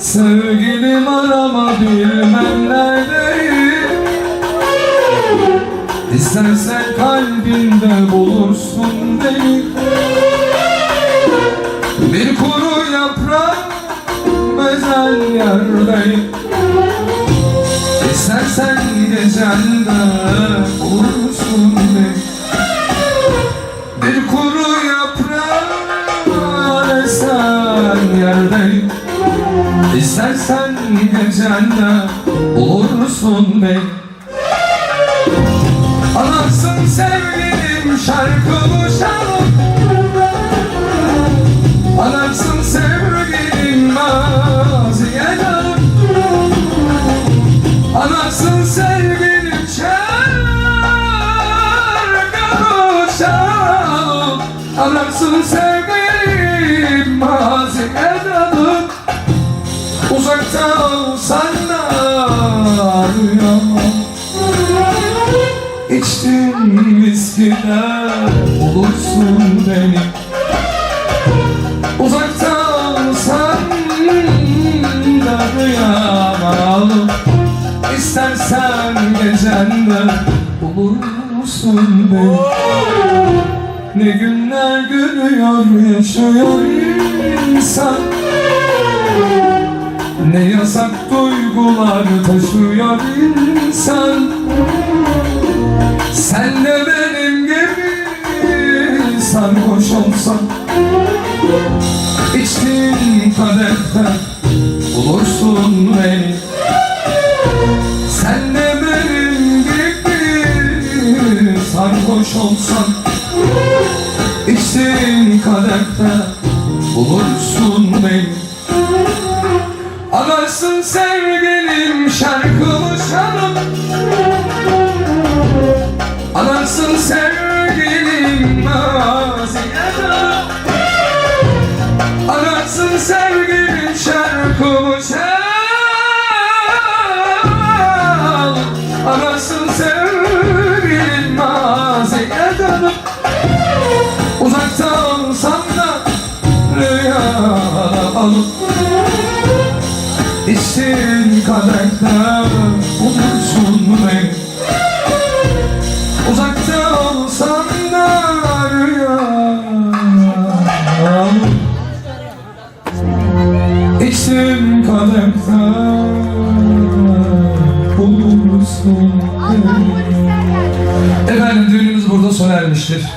Sevgilim arama bilmem neredeyim İstersen kalbinde bulursun beni. Bir kuru yaprak özel yerdeyim İstersen gecende bulursun beni. Bir kuru yaprak esen yerdeyim İstersen gecende bulursun beni Anlatsın sevgilim şarkımı çalıp. Anlatsın sevgilim maziye dalıp sevgilim şarkımı çalıp. Anlatsın sevgilim maziye Uzakta olsan da rüyama İçtim viskiden bulursun beni. Uzakta olsan da rüyama alıp Ne günler görüyor yaşıyor insan ne yasak duygular taşıyor insan? Sen de benim gibi sarhoş olsan. İçtiğin kadehten bulursun beni. Sen de benim gibi sarhoş olsan. İçtiğin kadehten bulursun beni Anarsın sevgilim şarkımı çalıp Anarsın sevgilim maziye dalıp Anarsın sevgilim şarkımı çal Anarsın sevgilim maziye dalıp Uzakta olsam da rüyana alıp İçtiğin kadehte bulursun beni Uzakta olsam da rüyam İçtiğin kadehte bulursun beni Efendim düğünümüz burada sona ermiştir.